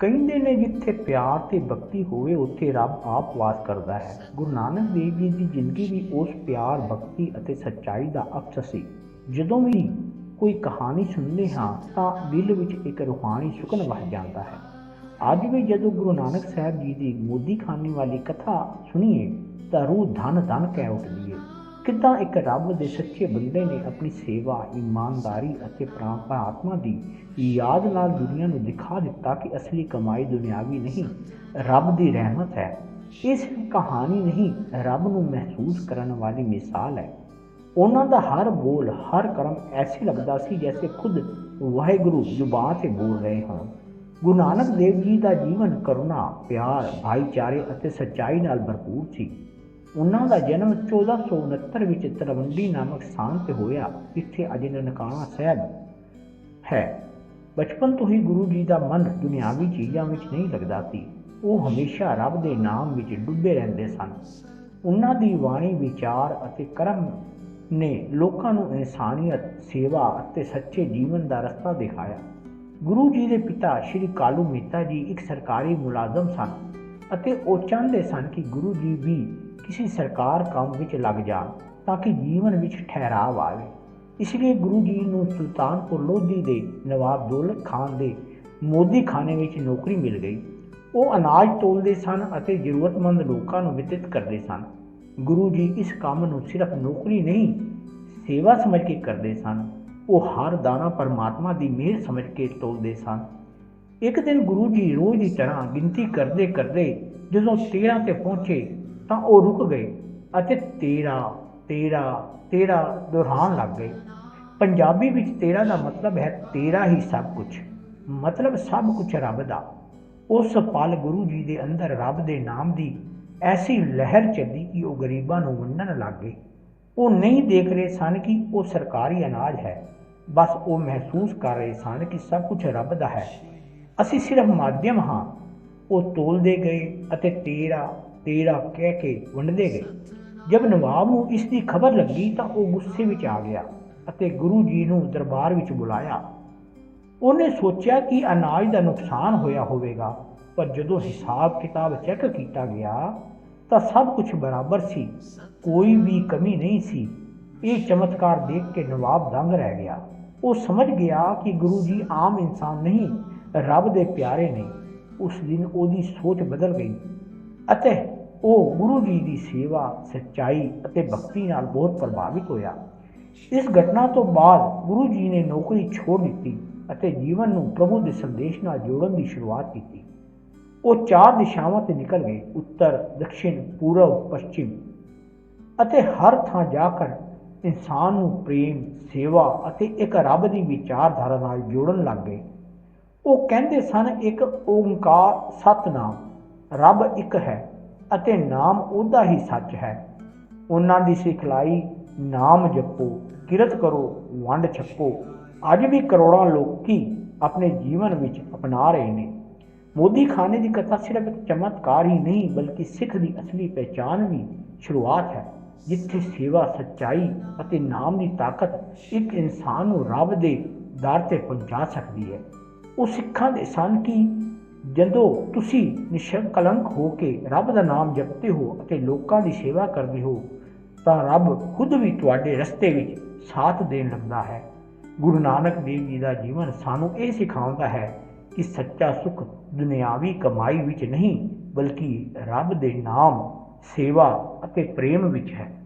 ਕਹਿੰਦੇ ਨੇ ਜਿੱਥੇ ਪਿਆਰ ਤੇ ਭਗਤੀ ਹੋਵੇ, ਉੱਥੇ ਰੱਬ ਆਪ ਵਾਸ ਕਰਦਾ ਹੈ। ਗੁਰੂ ਨਾਨਕ ਦੇਵ ਜੀ ਦੀ ਜ਼ਿੰਦਗੀ ਵੀ ਉਸ ਪਿਆਰ, ਭਗਤੀ ਅਤੇ ਸੱਚਾਈ ਦਾ ਅਕਸ ਸੀ। ਜਦੋਂ ਵੀ ਕੋਈ ਕਹਾਣੀ ਸੁਣਦੇ ਹਾਂ, ਤਾਂ ਦਿਲ ਵਿੱਚ ਇੱਕ ਰੂਹਾਨੀ ਸੁਕਨ ਵਸ ਜਾਂਦਾ ਹੈ। ਅੱਜ ਵੀ ਜਦੋਂ ਗੁਰੂ ਨਾਨਕ ਸਾਹਿਬ ਜੀ ਦੀ ਮੋਦੀ ਖਾਨੀ ਵਾਲੀ ਕਥਾ ਸੁਣੀਏ, ਤਾਂ ਰੂਹ ਧਨ ਧਨ ਕਹਿ ਉੱਠਦੀ ਹੈ ਕਿੱਦਾਂ ਇੱਕ ਰੱਬ ਦੇ ਸੱਚੇ ਬੰਦੇ ਨੇ ਆਪਣੀ ਸੇਵਾ, ਇਮਾਨਦਾਰੀ ਅਤੇ ਪ੍ਰਾਰਥਨਾ ਦੀ ਯਾਦ ਨਾਲ ਦੁਨੀਆ ਨੂੰ ਦਿਖਾ ਦਿੱਤਾ ਕਿ ਅਸਲੀ ਕਮਾਈ ਦੁਨਿਆਵੀ ਨਹੀਂ, ਰੱਬ ਦੀ ਰਹਿਮਤ ਹੈ। ਇਸ ਕਹਾਣੀ ਨਹੀਂ, ਰੱਬ ਨੂੰ ਮਹਿਸੂਸ ਕਰਨ ਵਾਲੀ ਮਿਸਾਲ ਹੈ। ਉਹਨਾਂ ਦਾ ਹਰ ਬੋਲ, ਹਰ ਕਰਮ ਐਸੇ ਲੱਗਦਾ ਸੀ ਜੈਸੇ ਖੁਦ ਵਾਹਿਗੁਰੂ ਜ਼ੁਬਾਨ ਤੇ ਬੋਲ ਰਹੇ ਹੋਣ। ਗੁਰੂ ਨਾਨਕ ਦੇਵ ਜੀ ਦਾ ਜੀਵਨ ਕਰੁਣਾ, ਪਿਆਰ, ਭਾਈਚਾਰੇ ਅਤੇ ਸੱਚਾਈ ਨਾਲ ਭਰਪੂਰ ਸੀ। ਉਹਨਾਂ ਦਾ ਜਨਮ 1469 ਵਿੱਚ ਤਲਵੰਡੀ ਨਾਮਕ ਸਥਾਨ ਤੇ ਹੋਇਆ, ਜਿੱਥੇ ਅੱਜ ਨਨਕਾਣਾ ਸਾਹਿਬ ਹੈ। ਬਚਪਨ ਤੋਂ ਹੀ ਗੁਰੂ ਜੀ ਦਾ ਮਨ ਦੁਨਿਆਵੀ ਚੀਜ਼ਾਂ ਵਿੱਚ ਨਹੀਂ ਲੱਗਦਾ ਸੀ। ਉਹ ਹਮੇਸ਼ਾ ਰੱਬ ਦੇ ਨਾਮ ਵਿੱਚ ਡੁੱਬੇ ਰਹਿੰਦੇ ਸਨ। ਉਹਨਾਂ ਦੀ ਬਾਣੀ, ਵਿਚਾਰ ਅਤੇ ਕਰਮ ਨੇ ਲੋਕਾਂ ਨੂੰ ਇਨਸਾਨੀਅਤ, ਸੇਵਾ ਅਤੇ ਸੱਚੇ ਜੀਵਨ ਦਾ ਰਸਤਾ ਦਿਖਾਇਆ। ਗੁਰੂ ਜੀ ਦੇ ਪਿਤਾ ਸ਼੍ਰੀ ਕਾਲੂ ਮਹਿਤਾ ਜੀ ਇੱਕ ਸਰਕਾਰੀ ਮੁਲਾਜ਼ਮ ਸਨ ਅਤੇ ਉਹ ਚਾਹੁੰਦੇ ਸਨ ਕਿ ਗੁਰੂ ਜੀ ਵੀ ਕਿਸੇ ਸਰਕਾਰ ਕੰਮ ਵਿੱਚ ਲੱਗ ਜਾਣ ਤਾਂ ਕਿ ਜੀਵਨ ਵਿੱਚ ਠਹਿਰਾਵ ਆਵੇ। ਇਸ ਲਈ ਗੁਰੂ ਜੀ ਨੂੰ ਸੁਲਤਾਨਪੁਰ ਲੋਧੀ ਦੇ ਨਵਾਬ ਦੌਲਤ ਖਾਨ ਦੇ ਮੋਦੀ ਖਾਨੇ ਵਿੱਚ ਨੌਕਰੀ ਮਿਲ ਗਈ। ਉਹ ਅਨਾਜ ਤੋਲਦੇ ਸਨ ਅਤੇ ਜ਼ਰੂਰਤਮੰਦ ਲੋਕਾਂ ਨੂੰ ਵਿਤਰਿਤ ਕਰਦੇ ਸਨ। ਗੁਰੂ ਜੀ ਇਸ ਕੰਮ ਨੂੰ ਸਿਰਫ ਨੌਕਰੀ ਨਹੀਂ, ਸੇਵਾ ਸਮਝ ਕੇ ਕਰਦੇ ਸਨ। ਉਹ ਹਰ ਦਾਣਾ ਪਰਮਾਤਮਾ ਦੀ ਮਿਹਰ ਸਮਝ ਕੇ ਤੋਲਦੇ ਸਨ। ਇੱਕ ਦਿਨ ਗੁਰੂ ਜੀ ਰੋਜ਼ ਦੀ ਤਰ੍ਹਾਂ ਗਿਣਤੀ ਕਰਦੇ ਕਰਦੇ ਜਦੋਂ 13 ਤੇ ਪਹੁੰਚੇ ਤਾਂ ਉਹ ਰੁਕ ਗਏ ਅਤੇ 13 13 13 ਦੁਹਰਾਉਣ ਲੱਗ ਗਏ। ਪੰਜਾਬੀ ਵਿੱਚ 13 ਦਾ ਮਤਲਬ ਹੈ ਤੇਰਾ ਹੀ ਸਭ ਕੁਝ। ਮਤਲਬ ਸਭ ਕੁਝ ਰੱਬ ਦਾ। ਉਸ ਪਲ ਗੁਰੂ ਜੀ ਦੇ ਅੰਦਰ ਰੱਬ ਦੇ ਨਾਮ ਦੀ ਐਸੀ ਲਹਿਰ ਚੱਲੀ ਕਿ ਉਹ ਗਰੀਬਾਂ ਨੂੰ ਵੰਡਣ ਲੱਗ ਗਏ। ਉਹ ਨਹੀਂ ਦੇਖ ਰਹੇ ਸਨ ਕਿ ਉਹ ਸਰਕਾਰੀ ਅਨਾਜ ਹੈ। ਬਸ ਉਹ ਮਹਿਸੂਸ ਕਰ ਰਹੇ ਸਨ ਕਿ ਸਭ ਕੁਝ ਰੱਬ ਦਾ ਹੈ। ਅਸੀਂ ਸਿਰਫ ਮਾਧਿਅਮ ਹਾਂ। ਉਹ ਤੋਲਦੇ ਗਏ ਅਤੇ ਤੇਰਾ ਤੇਰਾ ਕਹਿ ਕੇ ਵੰਡਦੇ ਗਏ। ਜਦ ਨਵਾਬ ਨੂੰ ਇਸ ਦੀ ਖਬਰ ਲੱਗੀ ਤਾਂ ਉਹ ਗੁੱਸੇ ਵਿੱਚ ਆ ਗਿਆ ਅਤੇ ਗੁਰੂ ਜੀ ਨੂੰ ਦਰਬਾਰ ਵਿੱਚ ਬੁਲਾਇਆ। ਉਹਨੇ ਸੋਚਿਆ ਕਿ ਅਨਾਜ ਦਾ ਨੁਕਸਾਨ ਹੋਇਆ ਹੋਵੇਗਾ, ਪਰ ਜਦੋਂ ਹਿਸਾਬ ਕਿਤਾਬ ਚੈੱਕ ਕੀਤਾ ਗਿਆ, ਤਾਂ ਸਭ ਕੁਝ ਬਰਾਬਰ ਸੀ। ਕੋਈ ਵੀ ਕਮੀ ਨਹੀਂ ਸੀ। ਇਹ ਚਮਤਕਾਰ ਦੇਖ ਕੇ ਨਵਾਬ ਦੰਗ ਰਹਿ ਗਿਆ। ਉਹ ਸਮਝ ਗਿਆ ਕਿ ਗੁਰੂ ਜੀ ਆਮ ਇਨਸਾਨ ਨਹੀਂ, ਰੱਬ ਦੇ ਪਿਆਰੇ ਨੇ। ਉਸ ਦਿਨ ਉਹਦੀ ਸੋਚ ਬਦਲ ਗਈ ਅਤੇ ਉਹ ਗੁਰੂ ਜੀ ਦੀ ਸੇਵਾ, ਸੱਚਾਈ ਅਤੇ ਭਗਤੀ ਨਾਲ ਬਹੁਤ ਪ੍ਰਭਾਵਿਤ ਹੋਇਆ। ਇਸ ਘਟਨਾ ਤੋਂ ਬਾਅਦ ਗੁਰੂ ਜੀ ਨੇ ਨੌਕਰੀ ਛੋੜ ਦਿੱਤੀ ਅਤੇ ਜੀਵਨ ਨੂੰ ਪ੍ਰਭੂ ਦੇ ਸੰਦੇਸ਼ ਨਾਲ ਜੋੜਨ ਦੀ ਸ਼ੁਰੂਆਤ ਕੀਤੀ। ਉਹ ਚਾਰ ਦਿਸ਼ਾਵਾਂ ਤੇ ਨਿਕਲ ਗਏ, ਉੱਤਰ ਦੱਖਣ ਪੂਰਬ, ਪੱਛਮ ਅਤੇ ਹਰ ਥਾਂ ਜਾ ਕੇ ਇਨਸਾਨ ਨੂੰ ਪ੍ਰੇਮ, ਸੇਵਾ ਅਤੇ ਇੱਕ ਰੱਬ ਦੀ ਵਿਚਾਰਧਾਰਾ ਨਾਲ ਜੋੜਨ ਲੱਗ ਗਏ। ਉਹ ਕਹਿੰਦੇ ਸਨ, ਇੱਕ ਓੰਕਾਰ ਸਤਨਾਮ, ਰੱਬ ਇੱਕ ਹੈ। ਅਤੇ ਨਾਮ ਉਹਦਾ ਹੀ ਸੱਚ ਹੈ। ਉਹਨਾਂ ਦੀ ਸਿਖਲਾਈ ਨਾਮ ਜਪੋ, ਕਿਰਤ ਕਰੋ, ਵੰਡ ਛਕੋ। ਅੱਜ ਵੀ ਕਰੋੜਾਂ ਲੋਕੀ ਆਪਣੇ ਜੀਵਨ ਵਿੱਚ ਅਪਣਾ ਰਹੇ ਨੇ। ਮੋਦੀ ਖਾਨੇ ਦੀ ਕਥਾ ਸਿਰਫ ਇੱਕ ਚਮਤਕਾਰ ਹੀ ਨਹੀਂ, ਬਲਕਿ ਸਿੱਖ ਦੀ ਅਸਲੀ ਪਹਿਚਾਨ ਵੀ ਸ਼ੁਰੂਆਤ ਹੈ, ਜਿੱਥੇ ਸੇਵਾ ਸੱਚਾਈ ਅਤੇ ਨਾਮ ਦੀ ਤਾਕਤ ਇੱਕ ਇਨਸਾਨ ਨੂੰ ਰੱਬ ਦੇ ਦਰ ਤੇ ਪਹੁੰਚਾ ਸਕਦੀ ਹੈ। ਉਹ ਸਿੱਖਾਂ ਦੇ ਸਨ ਕਿ ਜਦੋਂ ਤੁਸੀਂ ਨਿਸ਼ਕਲੰਕ ਹੋ ਕੇ ਰੱਬ ਦਾ ਨਾਮ ਜਪਦੇ ਹੋ ਅਤੇ ਲੋਕਾਂ ਦੀ ਸੇਵਾ ਕਰਦੇ ਹੋ, ਤਾਂ ਰੱਬ ਖੁਦ ਵੀ ਤੁਹਾਡੇ ਰਸਤੇ ਵਿੱਚ ਸਾਥ ਦੇਣ ਲੱਗਦਾ ਹੈ। ਗੁਰੂ ਨਾਨਕ ਦੇਵ ਜੀ ਦਾ ਜੀਵਨ ਸਾਨੂੰ ਇਹ ਸਿਖਾਉਂਦਾ ਹੈ ਕਿ ਸੱਚਾ ਸੁਖ ਦੁਨਿਆਵੀ ਕਮਾਈ ਵਿੱਚ ਨਹੀਂ, ਬਲਕਿ ਰੱਬ ਦੇ ਨਾਮ, ਸੇਵਾ ਅਤੇ ਪ੍ਰੇਮ ਵਿੱਚ ਹੈ।